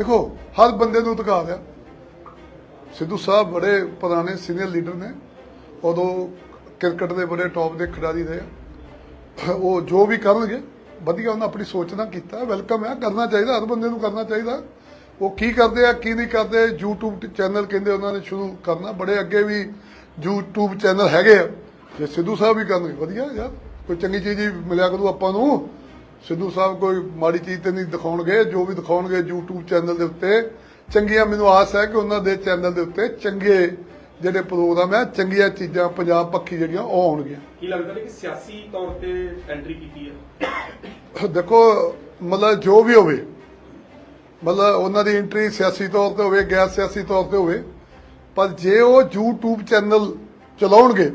ਦੇਖੋ, ਹਰ ਬੰਦੇ ਨੂੰ ਅਧਿਕਾਰ ਆ ਸਿੱਧੂ ਸਾਹਿਬ ਬੜੇ ਪੁਰਾਣੇ ਸੀਨੀਅਰ ਲੀਡਰ ਨੇ। ਉਦੋਂ ਕ੍ਰਿਕਟ ਦੇ ਬੜੇ ਟੌਪ ਦੇ ਖਿਡਾਰੀ ਰਹੇ। ਆ। ਉਹ ਜੋ ਵੀ ਕਰਨਗੇ, ਵਧੀਆ ਉਹਨਾਂ ਆਪਣੀ ਸੋਚ ਨਾਲ ਕੀਤਾ ਵੈਲਕਮ ਹੈ ਕਰਨਾ ਚਾਹੀਦਾ, ਹਰ ਬੰਦੇ ਨੂੰ ਕਰਨਾ ਚਾਹੀਦਾ। ਉਹ ਕੀ ਕਰਦੇ ਆ, ਕੀ ਨਹੀਂ ਕਰਦੇ, YouTube ਚੈਨਲ ਕਹਿੰਦੇ ਉਹਨਾਂ ਨੇ ਸ਼ੁਰੂ ਕਰਨਾ। ਬੜੇ ਅੱਗੇ ਵੀ YouTube ਚੈਨਲ ਹੈਗੇ ਆ। ਜੇ ਸਿੱਧੂ ਸਾਹਿਬ ਵੀ ਕਰਨਗੇ, ਵਧੀਆ ਯਾਰ, ਕੋਈ ਚੰਗੀ ਚੀਜ਼ ਹੀ ਮਿਲਿਆ ਕਰੂ ਆਪਾਂ ਨੂੰ। ਸਿੱਧੂ ਸਾਹਿਬ ਕੋਈ ਮਾੜੀ ਚੀਜ਼ ਤੇ ਨਹੀਂ ਦਿਖਾਉਣਗੇ ਜੋ ਵੀ ਦਿਖਾਉਣਗੇ YouTube ਚੈਨਲ ਦੇ ਉੱਤੇ। ਚੰਗੀਆਂ ਮੈਨੂੰ ਆਸ ਹੈ ਕਿ ਉਹਨਾਂ ਦੇ ਚੈਨਲ ਦੇ ਉੱਤੇ ਚੰਗੇ ਜਿਹੜੇ ਪ੍ਰੋਗਰਾਮ ਹੈ ਚੰਗੀਆਂ ਚੀਜ਼ਾਂ ਪੰਜਾਬ ਪੱਖੀ ਜਿਹੜੀਆਂ ਉਹ ਆਉਣਗੀਆਂ। ਕੀ ਲੱਗਦਾ ਨੇ ਕਿ ਸਿਆਸੀ ਤੌਰ ਤੇ ਐਂਟਰੀ ਕੀਤੀ ਹੈ? ਦੇਖੋ ਮਤਲਬ ਜੋ ਵੀ ਹੋਵੇ ਮਤਲਬ ਉਹਨਾਂ ਦੀ ਐਂਟਰੀ ਸਿਆਸੀ ਤੌਰ ਤੇ ਹੋਵੇ ਗੈਰ ਸਿਆਸੀ ਤੌਰ ਤੇ ਹੋਵੇ ਪਰ ਜੇ ਉਹ YouTube ਚੈਨਲ ਚਲਾਉਣਗੇ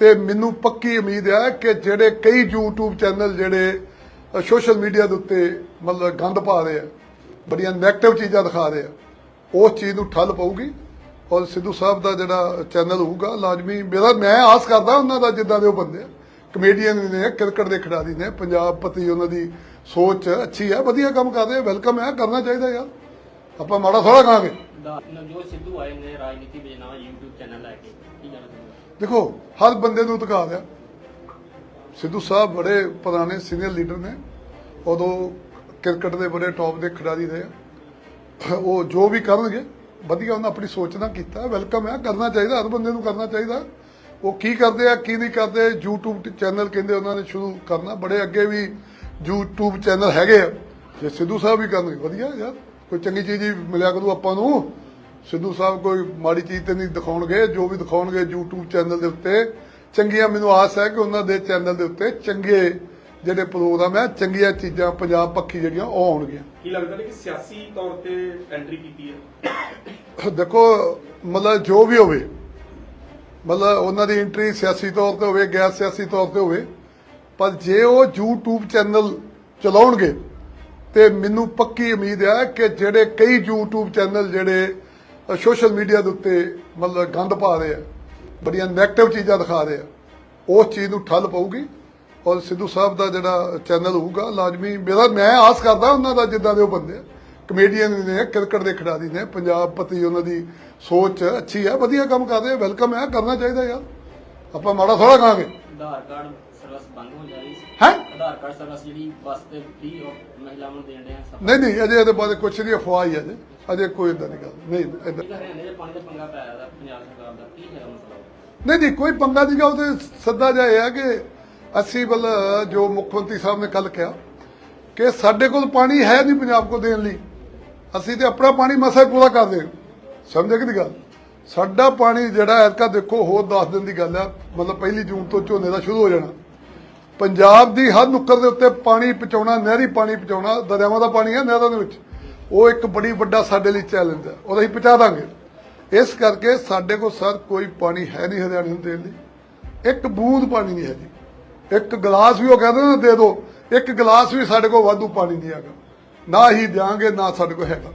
ਤੇ ਮੈਨੂੰ ਪੱਕੀ ਉਮੀਦ ਹੈ ਕਿ ਜਿਹੜੇ ਕਈ YouTube ਚੈਨਲ ਜਿਹੜੇ ਸੋਸ਼ਲ ਮੀਡੀਆ ਦੇ ਉੱਤੇ ਮਤਲਬ ਗੰਦ ਪਾ ਰਹੇ ਆ ਬੜੀਆਂ ਨੈਗੇਟਿਵ ਚੀਜ਼ਾਂ ਦਿਖਾ ਰਹੇ ਆ। ਉਸ ਚੀਜ਼ ਨੂੰ ਠੱਲ ਪਊਗੀ ਔਰ ਸਿੱਧੂ ਸਾਹਿਬ ਦਾ ਜਿਹੜਾ ਚੈਨਲ ਹੋਊਗਾ ਲਾਜ਼ਮੀ ਮੇਰਾ ਮੈਂ ਆਸ ਕਰਦਾ ਉਹਨਾਂ ਦਾ ਜਿੱਦਾਂ ਦੇ ਉਹ ਬੰਦੇ ਆ। ਕਮੇਡੀਅਨ ਨੇ ਕ੍ਰਿਕਟ ਦੇ ਖਿਡਾਰੀ ਨੇ ਪੰਜਾਬ ਪ੍ਰਤੀ ਉਹਨਾਂ ਦੀ ਸੋਚ ਅੱਛੀ ਹੈ ਵਧੀਆ ਕੰਮ ਕਰਦੇ ਆ ਵੈਲਕਮ ਹੈ ਕਰਨਾ ਚਾਹੀਦਾ ਯਾਰ। ਆਪਾਂ ਮਾੜਾ ਥੋੜਾ ਕਹਾਂਗੇ। ਨਵਜੋਤ ਸਿੱਧੂ ਆਏ ਨੇ ਰਾਜਨੀਤੀ ਵਿੱਚ ਨਵਾਂ YouTube ਚੈਨਲ ਲੈ ਕੇ। ਕੀ ਕਹਿਣਾ ਚਾਹੁੰਦੇ ਦੇਖੋ ਹਰ ਬੰਦੇ ਨੂੰ ਅਧਿਕਾਰ ਆ ਸਿੱਧੂ ਸਾਹਿਬ ਬੜੇ ਪੁਰਾਣੇ ਸੀਨੀਅਰ ਲੀਡਰ ਨੇ। ਉਦੋਂ ਕ੍ਰਿਕਟ ਦੇ ਬੜੇ ਟੌਪ ਦੇ ਖਿਡਾਰੀ ਰਹੇ। ਆ। ਉਹ ਜੋ ਵੀ ਕਰਨਗੇ, ਵਧੀਆ ਉਹਨਾਂ ਆਪਣੀ ਸੋਚ ਨਾਲ ਕੀਤਾ। ਵੈਲਕਮ ਹੈ, ਕਰਨਾ ਚਾਹੀਦਾ, ਹਰ ਬੰਦੇ ਨੂੰ ਕਰਨਾ ਚਾਹੀਦਾ। ਉਹ ਕੀ ਕਰਦੇ ਆ, ਕੀ ਨਹੀਂ ਕਰਦੇ, YouTube ਚੈਨਲ ਕਹਿੰਦੇ ਉਹਨਾਂ ਨੇ ਸ਼ੁਰੂ ਕਰਨਾ। ਬੜੇ ਅੱਗੇ ਵੀ YouTube ਚੈਨਲ ਹੈਗੇ ਆ। ਜੇ ਸਿੱਧੂ ਸਾਹਿਬ ਵੀ ਕਰਨਗੇ, ਵਧੀਆ ਯਾਰ। ਕੋਈ ਚੰਗੀ ਚੀਜ਼ ਹੀ ਮਿਲਿਆ ਕਰੂ ਆਪਾਂ ਨੂੰ। ਸਿੱਧੂ ਸਾਹਿਬ ਕੋਈ ਮਾੜੀ ਚੀਜ਼ ਤੇ ਨਹੀਂ ਦਿਖਾਉਣਗੇ। ਜੋ ਵੀ ਦਿਖਾਉਣਗੇ YouTube ਚੈਨਲ ਦੇ ਉੱਤੇ। ਚੰਗੀਆਂ ਮੈਨੂੰ ਆਸ ਹੈ ਕਿ ਉਹਨਾਂ ਦੇ ਚੈਨਲ ਦੇ ਉੱਤੇ ਚੰਗੇ ਜਿਹੜੇ ਪ੍ਰੋਗਰਾਮ ਹੈ ਚੰਗੀਆਂ ਚੀਜ਼ਾਂ ਪੰਜਾਬ ਪੱਖੀ ਜਿਹੜੀਆਂ ਉਹ ਆਉਣਗੀਆਂ। ਕੀ ਲੱਗਦਾ ਨੇ ਕਿ ਸਿਆਸੀ ਤੌਰ ਤੇ ਐਂਟਰੀ ਕੀਤੀ ਹੈ? ਦੇਖੋ ਮਤਲਬ ਜੋ ਵੀ ਹੋਵੇ ਮਤਲਬ ਉਹਨਾਂ ਦੀ ਐਂਟਰੀ ਸਿਆਸੀ ਤੌਰ ਤੇ ਹੋਵੇ ਗੈਰ ਸਿਆਸੀ ਤੌਰ ਤੇ ਹੋਵੇ ਪਰ ਜੇ ਉਹ YouTube ਚੈਨਲ ਚਲਾਉਣਗੇ ਤੇ ਮੈਨੂੰ ਪੱਕੀ ਉਮੀਦ ਹੈ ਕਿ ਜਿਹੜੇ ਕਈ YouTube ਚੈਨਲ ਜਿਹੜੇ ਸੋਸ਼ਲ ਮੀਡੀਆ ਦੇ ਉੱਤੇ ਮਤਲਬ ਗੰਦ ਪਾ ਰਹੇ ਆ ਬੜੀਆਂ ਨੈਗੇਟਿਵ ਚੀਜ਼ਾਂ ਦਿਖਾ ਰਹੇ ਆ। ਉਸ ਚੀਜ਼ ਨੂੰ ਠੱਲ ਪਊਗੀ ਔਰ ਸਿੱਧੂ ਸਾਹਿਬ ਦਾ ਜਿਹੜਾ ਚੈਨਲ ਹੋਊਗਾ ਲਾਜ਼ਮੀ ਮੇਰਾ ਮੈਂ ਆਸ ਕਰਦਾ ਉਹਨਾਂ ਦਾ ਜਿੱਦਾਂ ਦੇ ਉਹ ਬੰਦੇ ਆ। ਕਮੇਡੀਅਨ ਨੇ ਕ੍ਰਿਕਟ ਦੇ ਖਿਡਾਰੀ ਨੇ ਪੰਜਾਬ ਪ੍ਰਤੀ ਉਹਨਾਂ ਦੀ ਸੋਚ ਅੱਛੀ ਹੈ ਵਧੀਆ ਕੰਮ ਕਰਦੇ ਆ ਵੈਲਕਮ ਹੈ ਕਰਨਾ ਚਾਹੀਦਾ ਯਾਰ। ਆਪਾਂ ਮਾੜਾ ਥੋੜਾ ਕਹਾਂਗੇ। ਆਧਾਰ ਕਾਰਡ ਸਰਵਿਸ ਬੰਦ ਹੋ ਜਾ ਰਹੀ ਸੀ। ਹੈਂ? ਆਧਾਰ ਕਾਰਡ ਸਰਵਿਸ ਜਿਹੜੀ ਬੱਸ ਤੇ ਫ੍ਰੀ ਮਹਿਲਾਵਾਂ ਨੂੰ ਦੇਣ ਦੇ ਆ ਨਹੀਂ ਨਹੀਂ ਅਜੇ ਇਹਦੇ ਬਾਰੇ ਕੁਛ ਨਹੀਂ ਅਫਵਾਹ ਹੀ ਹੈ ਅਜੇ। ਅਜੇ ਕੋਈ ਇਦਾਂ ਨਹੀਂ ਗੱਲ ਨਹੀਂ ਏਦਾਂ ਕੀ ਹਰਿਆਣੇ ਦੇ ਪਾਣੀ ਦਾ ਪੰਗਾ ਪਾਇਆ ਦਾ ਪੰਜਾਬ ਸਰਕਾਰ ਦਾ ਕੀ ਹੈਗਾ ਮਸਲਾ? ਨਹੀਂ ਨਹੀਂ ਕੋਈ ਪੰਗਾ ਦੀ ਗੱਲ ਤੇ ਸੱਦਾ ਜਿਹਾ ਇਹ ਹੈ ਕਿ ਅਸੀਂ ਵੱਲ ਜੋ ਮੁੱਖ ਮੰਤਰੀ ਸਾਹਿਬ ਨੇ ਕੱਲ ਕਿਹਾ ਕਿ ਸਾਡੇ ਕੋਲ ਪਾਣੀ ਹੈ ਨਹੀਂ ਪੰਜਾਬ ਕੋ ਦੇਣ ਲਈ। ਅਸੀਂ ਤੇ ਆਪਣਾ ਪਾਣੀ ਮਸਾ ਪੂਰਾ ਕਰਦੇ ਹਾਂ। ਸਮਝੇ ਕਿ ਗੱਲ? ਸਾਡਾ ਪਾਣੀ ਜਿਹੜਾ ਐਤਕਾ ਦੇਖੋ, ਹੋਰ 10 ਦਿਨ ਦੀ ਗੱਲ ਆ। ਮਤਲਬ ਪਹਿਲੀ ਜੂਨ ਤੋਂ ਝੋਨੇ ਦਾ ਸ਼ੁਰੂ ਹੋ ਜਾਣਾ। ਪੰਜਾਬ ਦੀ ਹਰ ਨੁੱਕਰ ਦੇ ਉੱਤੇ ਪਾਣੀ ਪਹੁੰਚਾਉਣਾ, ਨਹਿਰੀ ਪਾਣੀ ਪਹੁੰਚਾਉਣਾ, ਦਰਿਆਵਾਂ ਦਾ ਪਾਣੀ ਹੈ ਨਹਿਰਾਂ ਦੇ ਵਿੱਚ। ਉਹ ਇੱਕ ਬੜੀ ਵੱਡਾ ਸਾਡੇ ਲਈ ਚੈਲੰਜ ਹੈ ਉਹ ਅਸੀਂ ਪਹੁੰਚਾ ਦਾਂਗੇ। ਇਸ ਕਰਕੇ ਸਾਡੇ ਕੋਲ ਸਰ ਕੋਈ ਪਾਣੀ ਹੈ ਨਹੀਂ ਹਰਿਆਣੇ ਨੂੰ ਦੇਣ ਲਈ। ਇੱਕ ਬੂੰਦ ਪਾਣੀ ਨਹੀਂ ਹੈ ਜੀ ਇੱਕ ਗਲਾਸ ਵੀ ਉਹ ਕਹਿੰਦੇ ਨਾ ਦੇ ਦਿਓ ਇੱਕ ਗਲਾਸ ਵੀ ਸਾਡੇ ਕੋਲ ਵਾਧੂ ਪਾਣੀ ਨਹੀਂ ਹੈਗਾ। ਨਾ ਹੀ ਦਿਆਂਗੇ, ਨਾ ਸਾਡੇ ਕੋਲ ਹੈਗਾ।